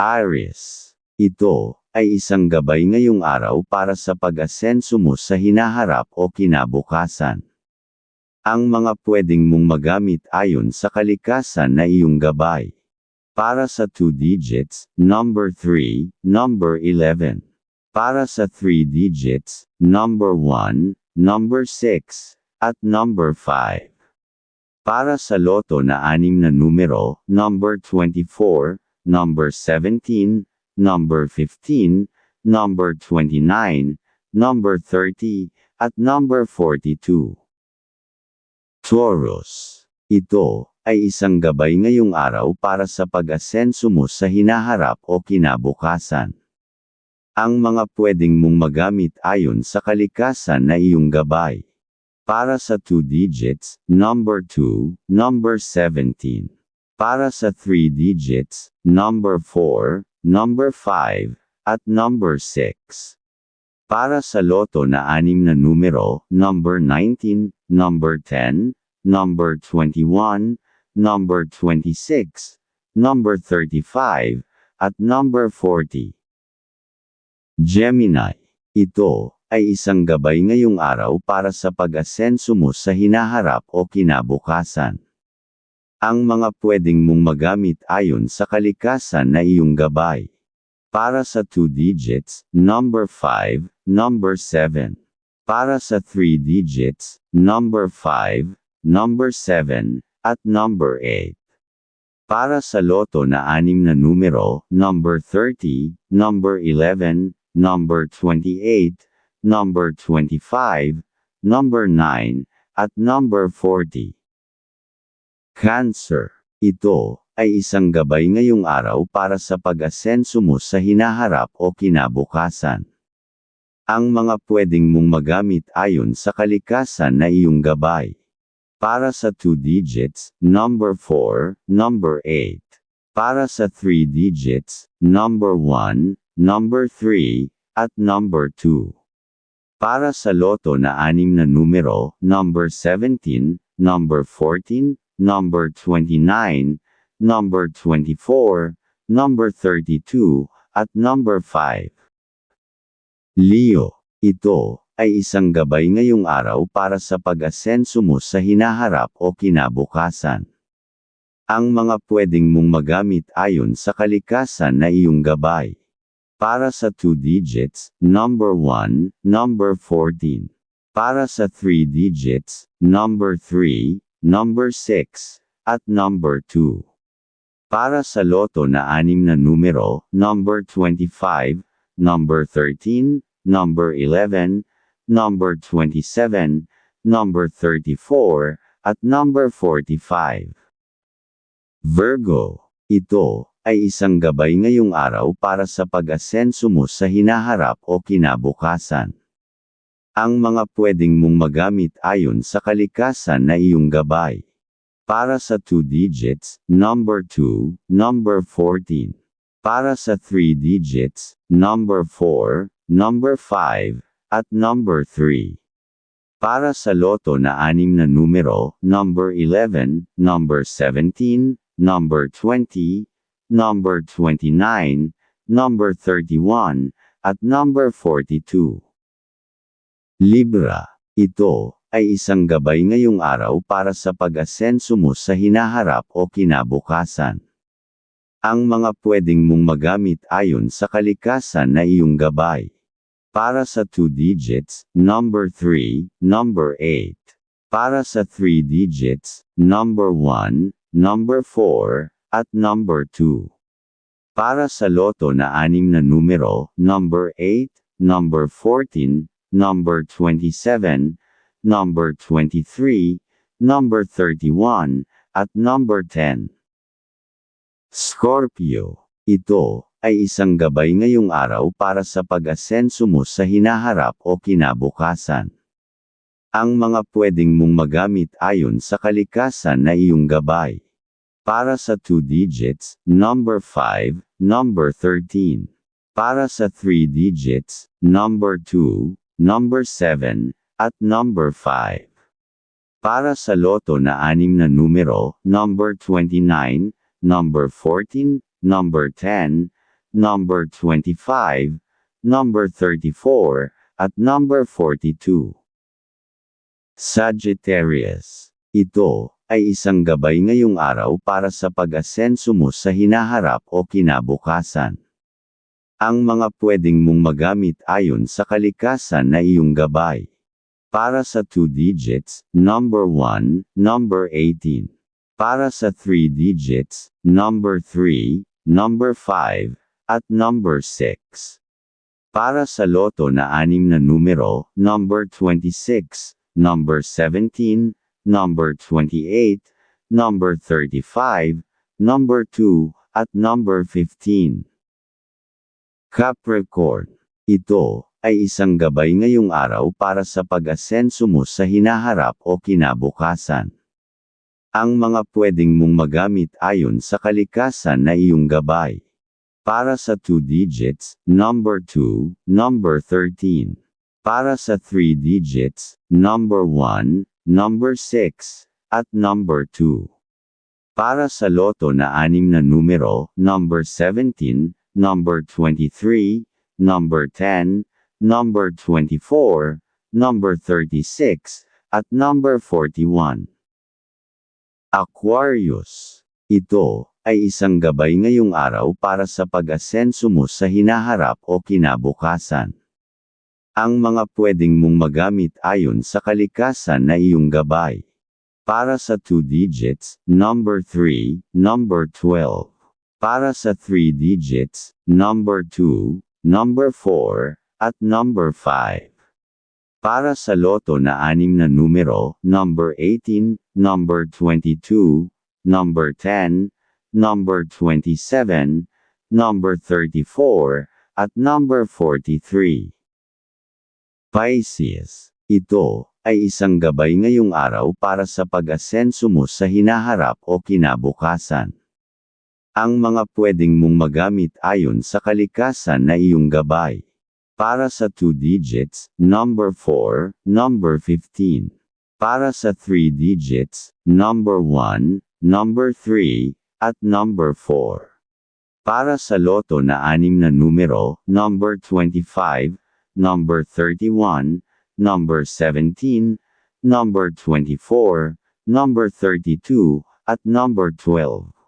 Aries. Ito ay isang gabay ngayong araw para sa pag-asenso mo sa hinaharap o kinabukasan. Ang mga pwedeng mong magamit ayon sa kalikasan na iyong gabay. Para sa 2 digits, number 3, number 11. Para sa 3 digits, number 1, number 6, at number 5. Para sa loto na anim na numero, number 24, number 17, number 15, number 29, number 30, at number 42. Taurus. Ito ay isang gabay ngayong araw para sa pag-asenso mo sa hinaharap o kinabukasan. Ang mga pwedeng mong magamit ayon sa kalikasan na iyong gabay. Para sa 2 digits, number 2, number 17. Para sa 3 digits, number 4, number 5, at number 6. Para sa loto na anim na numero, number 19, number 10, number 21, number 26, number 35, at number 40. Gemini. Ito ay isang gabay ngayong araw para sa pag-asenso mo sa hinaharap o kinabukasan. Ang mga pwedeng mong magamit ayon sa kalikasan na iyong gabay. Para sa 2 digits, number 5, number 7. Para sa 3 digits, number 5, number 7, at number 8. Para sa loto na anim na numero, number 30, number 11, number 28, number 25, number 9, at number 40. Cancer. Ito ay isang gabay ngayong araw para sa pag-asenso mo sa hinaharap o kinabukasan. Ang mga pwedeng mong magamit ayon sa kalikasan na iyong gabay. Para sa 2 digits, number 4, number 8. Para sa 3 digits, number 1, number 3, at number 2. Para sa loto na anim na numero, number 17, number 14, number 29, number 24, number 32, at number 5. Leo, ito ay isang gabay ngayong araw para sa pag-asenso mo sa hinaharap o kinabukasan. Ang mga pwedeng mong magamit ayon sa kalikasan na iyong gabay. Para sa 2 digits, number 1, number 14. Para sa 3 digits, number 3, number 6, at number 2. Para sa loto na anim na numero, number 25, number 13, number 11, number 27, number 34, at number 45. Virgo, ito ay isang gabay ngayong araw para sa pag-asenso mo sa hinaharap o kinabukasan. Ang mga pwedeng mong magamit ayon sa kalikasan na iyong gabay. Para sa 2 digits, number 2, number 14. Para sa 3 digits, number 4, number 5, at number 3. Para sa loto na anim na numero, number 11, number 17, number 20, number 29, number 31, at number 42. Libra, ito ay isang gabay ngayong araw para sa pag-asenso mo sa hinaharap o kinabukasan. Ang mga pwedeng mong magamit ayon sa kalikasan na iyong gabay. Para sa 2 digits, number 3, number 8. Para sa 3 digits, number 1, number 4, at number 2. Para sa loto na anim na numero, number 8, number 14, number 27, number 23, number 31, at number 10. Scorpio. Ito ay isang gabay ngayong araw para sa pag-asenso mo sa hinaharap o kinabukasan. Ang mga pwedeng mong magamit ayon sa kalikasan na iyong gabay. Para sa 2 digits, number 5, number 13. Para sa 3 digits, number 2, number 7, at number 5. Para sa loto na anim na numero, number 29, number 14, number 10, number 25, number 34, at number 42. Sagittarius. Ito ay isang gabay ngayong araw para sa pag-asenso mo sa hinaharap o kinabukasan. Ang mga pwedeng mong magamit ayon sa kalikasan na iyong gabay. Para sa 2 digits, number 1, number 18. Para sa 3 digits, number 3, number 5, at number 6. Para sa loto na anim na numero, number 26, number 17, number 28, number 35, number 2, at number 15. Capricorn. Ito ay isang gabay ngayong araw para sa pag-asenso mo sa hinaharap o kinabukasan. Ang mga pwedeng mong magamit ayon sa kalikasan na iyong gabay. Para sa 2 digits, number 2, number 13. Para sa 3 digits, number 1, number 6, at number 2. Para sa loto na anim na numero, number 17, number 23, number 10, number 24, number 36, at number 41. Aquarius. Ito ay isang gabay ngayong araw para sa pag-asenso mo sa hinaharap o kinabukasan. Ang mga pwedeng mong magamit ayon sa kalikasan na iyong gabay. Para sa 2 digits, number 3, number 12. Para sa 3 digits, number 2, number 4, at number 5. Para sa loto na anim na numero, number 18, number 22, number 10, number 27, number 34, at number 43. Pisces. Ito ay isang gabay ngayong araw para sa pag-asenso mo sa hinaharap o kinabukasan. Ang mga pwedeng mong magamit ayon sa kalikasan na iyong gabay. Para sa 2 digits, number 4, number 15. Para sa 3 digits, number 1, number 3, at number 4. Para sa loto na anim na numero, number 25, number 31, number 17, number 24, number 32, at number 12.